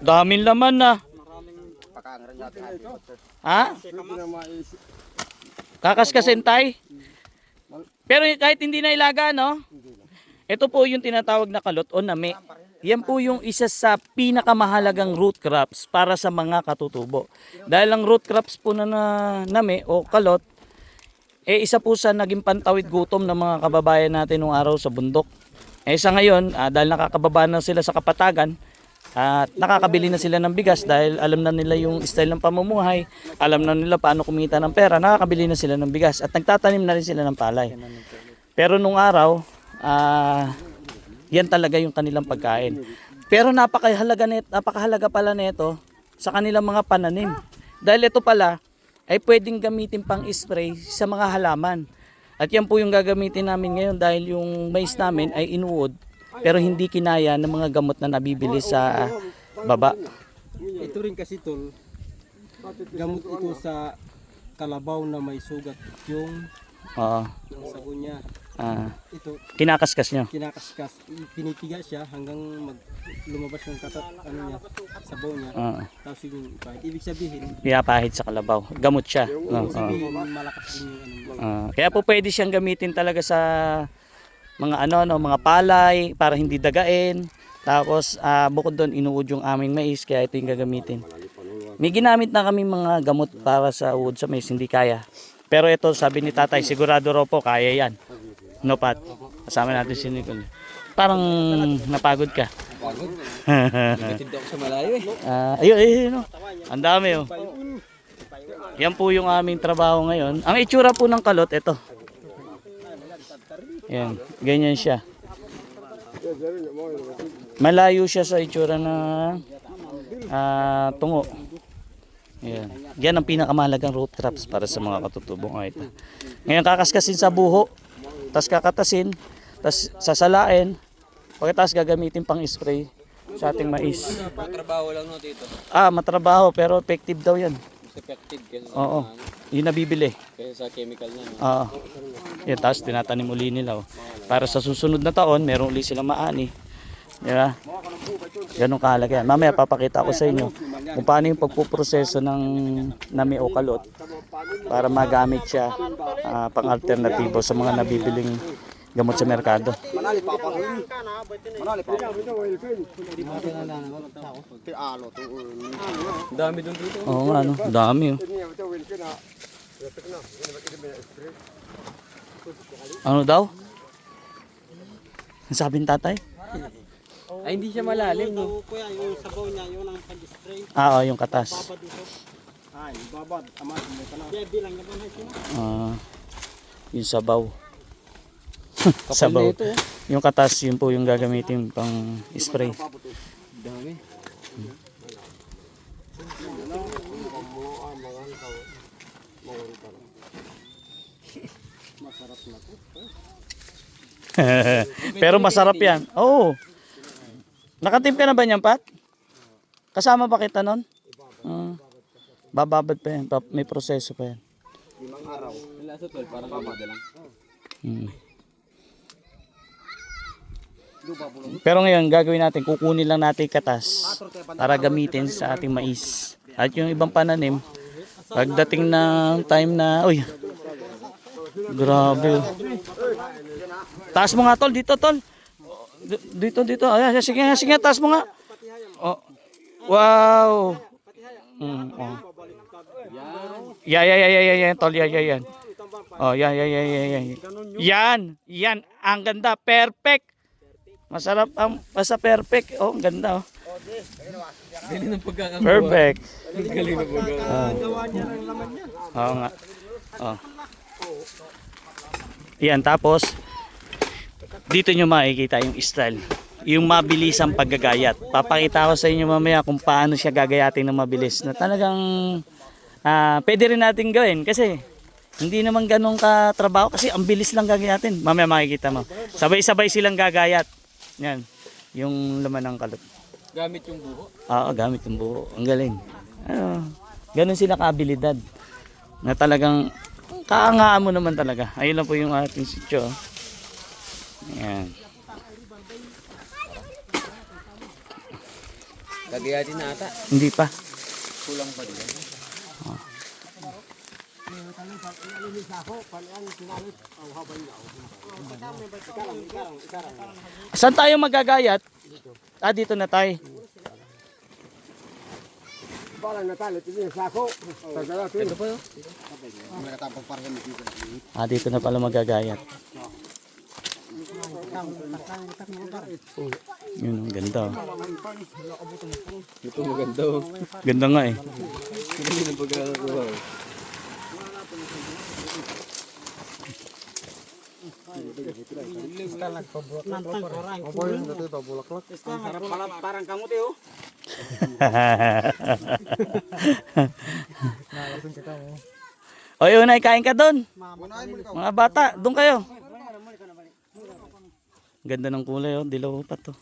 Daming laman na. Natin. Ha? Kakaskasin tay? Pero kahit hindi na ilaga, no? Ito po yung tinatawag na kalot o nami. Yan po yung isa sa pinakamahalagang root crops para sa mga katutubo. Dahil ang root crops po na, na nami o kalot, eh isa po sa naging pantawid gutom ng mga kababayan natin nung araw sa bundok. Eh sa ngayon, ah, dahil nakakababa na sila sa kapatagan, at nakakabili na sila ng bigas dahil alam na nila yung style ng pamumuhay, alam na nila paano kumita ng pera, nakakabili na sila ng bigas at nagtatanim na rin sila ng palay. Pero nung araw, ah, yan talaga yung kanilang pagkain. Pero napakahalaga, net, napakahalaga pala nito sa kanilang mga pananim. Dahil ito pala ay pwedeng gamitin pang spray sa mga halaman. At yan po yung gagamitin namin ngayon dahil yung mais namin ay inuod pero hindi kinaya ng mga gamot na nabibili sa baba. Ito rin kasi tol, gamot ito sa kalabaw na may sugat yung, Oo. yung sabon niya. Ah, Ito, kinakaskas nyo. kinakaskas, pinipiga siya hanggang mag lumabas yung katat, ano niya, sabaw niya. Oo. Tapos yung ipahit. Ibig sabihin, Pinapahid sa kalabaw. Gamot siya. Oo, oo. sabihin malakas din yung ano. Ah, kaya po pwede siyang gamitin talaga sa mga ano no, mga palay para hindi dagain. Tapos ah, bukod doon inuud yung aming mais kaya ito yung gagamitin. May ginamit na kami mga gamot para sa uod sa mais, hindi kaya. Pero ito sabi ni tatay, sigurado raw po kaya yan. No pat. Kasama natin si Nicole. Parang napagod ka. Pagod. Hindi ako sa malayo eh. Ah, ayun, ayun. Ang dami oh. Yan po yung aming trabaho ngayon. Ang itsura po ng kalot, ito. Yan, ganyan siya. Malayo siya sa itsura ng ah, tungo. Yan. Yan ang pinakamahalagang root crops para sa mga katutubong ito. Ngayon kakaskasin sa buho, tas kakatasin, tas sasalain, pagkatapos gagamitin pang spray sa ating mais. Trabaho lang no dito. Ah, matrabaho pero effective daw 'yan. Effective kasi Oo. Yun nabibili. kasi sa chemical niya. Oo. Yan, tapos tinatanim uli nila. Oh. Para sa susunod na taon, meron uli silang maani. Di ba? Ganun kahalaga yan. Mamaya papakita ko sa inyo kung paano yung pagpuproseso ng nami o kalot para magamit siya ah, pang alternatibo sa mga nabibiling gamot sa merkado. Dami doon dito. Oo nga, ano, dami. Oh. Ano daw? Ang sabi ng tatay? Ay hindi siya malalim no. Kuya, yung sabaw niya, yun ang pag-spray. Ah, oo, yung katas. Ay, babad. Ama, may ka na. Di, bilang naman. Ah, yung sabaw. Sabaw. ito, oh. Yung katas, yun po yung gagamitin pang spray. Dami. Pero masarap yan. Oo. Nakatim ka na ba niyan, Pat? Kasama ba kita nun? Ah. bababad pa yan. May proseso pa yan. Wala sa tol, parang kamada lang. Mm. Pero ngayon, gagawin natin, kukunin lang natin katas para gamitin sa ating mais. At yung ibang pananim, pagdating ng time na, uy, grabe. Taas mo nga tol, dito tol. Dito, dito. Ayan, sige sige taas mo nga. Oh. Wow. Mm, oh. Yeah, yeah, yeah, yeah, yeah, yeah, tol, yeah, yeah, yeah. Oh, yan, yan, yan, yan, yan. Yan, yan, ang ganda, perfect. Masarap ang basta perfect. Oh, ang ganda oh. Galing ng pagkakagawa. Perfect. Galing ng pagkakagawa. Gawa niya ng laman niya. Oo nga. Oh. Yan, tapos dito nyo makikita yung style. Yung mabilisang paggagayat. Papakita ko sa inyo mamaya kung paano siya gagayatin ng mabilis. Na talagang ah, pwede rin natin gawin kasi hindi naman ganun ka trabaho kasi ang bilis lang gagayatin. Mamaya makikita mo. Sabay-sabay silang gagayat. Yan. Yung laman ng kalot. Gamit yung buho. Oo, gamit yung buo. Ang galing. Ano, ganun sila kaabilidad. Na talagang kaangaan mo naman talaga. Ayun lang po yung ating sityo. oh. Ayan. Kagayatin na ata. Hindi pa. Kulang pa din. Saan tayo magagayat? Ah, dito na tayo. Ah, dito na pala magagayat. Yun, ang ganda. Ito maganda. Ganda nga eh. Hindi na pagkakakuha. Parang kamuti oh. o yun ay kain ka doon. Mga bata, doon kayo. Ganda ng kulay oh, dilaw pa to.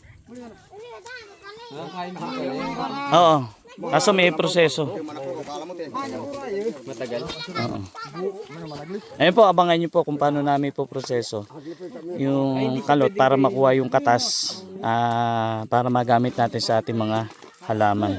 Oo. Kaso may proseso. Matagal. Oo. Ayun po, abangan niyo po kung paano namin po proseso yung kalot para makuha yung katas ah, para magamit natin sa ating mga halaman.